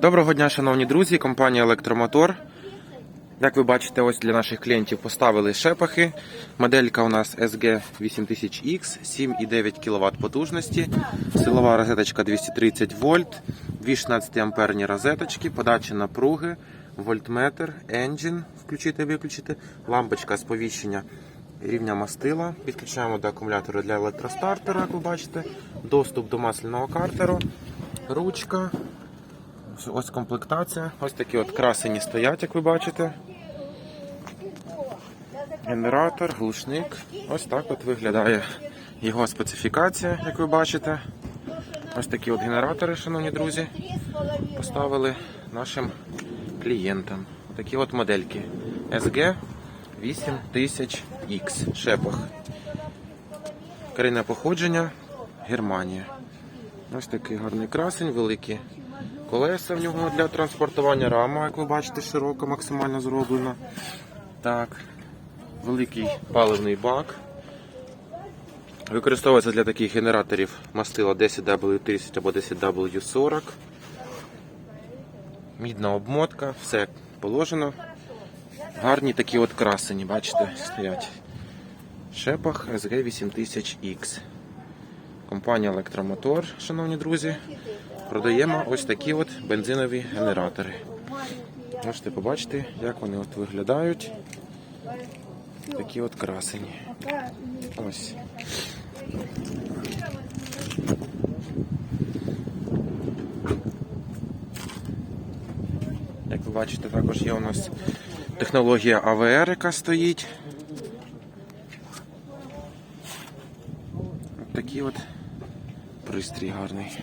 Доброго дня, шановні друзі, компанія Електромотор. Як ви бачите, ось для наших клієнтів поставили шепахи. Моделька у нас SG 8000X, 7,9 кВт потужності, силова розеточка 230 вольт, дві 16 амперні розеточки, подача напруги, вольтметр, енджин, включити, виключити, лампочка сповіщення рівня мастила. Підключаємо до акумулятора для електростартера, як ви бачите, доступ до масляного картеру, ручка. Ось комплектація. Ось такі от красені стоять, як ви бачите. Генератор, глушник. Ось так от виглядає його специфікація, як ви бачите. Ось такі от генератори, шановні друзі, поставили нашим клієнтам. Такі от модельки. SG 8000X. Шепах. Корінне походження Германія. Ось такий гарний красень, великі колеса в нього для транспортування рама, як ви бачите, широко максимально зроблена. Так, великий паливний бак. Використовується для таких генераторів мастила 10W30 або 10W40. Мідна обмотка, все положено. Гарні такі от красені, бачите, стоять. Шепах SG 8000X. Компанія Електромотор, шановні друзі. Продаємо ось такі от бензинові генератори. Можете побачити, як вони от виглядають. Такі от красені. Ось. Як ви бачите, також є у нас технологія АВР, яка стоїть. От такий от пристрій гарний.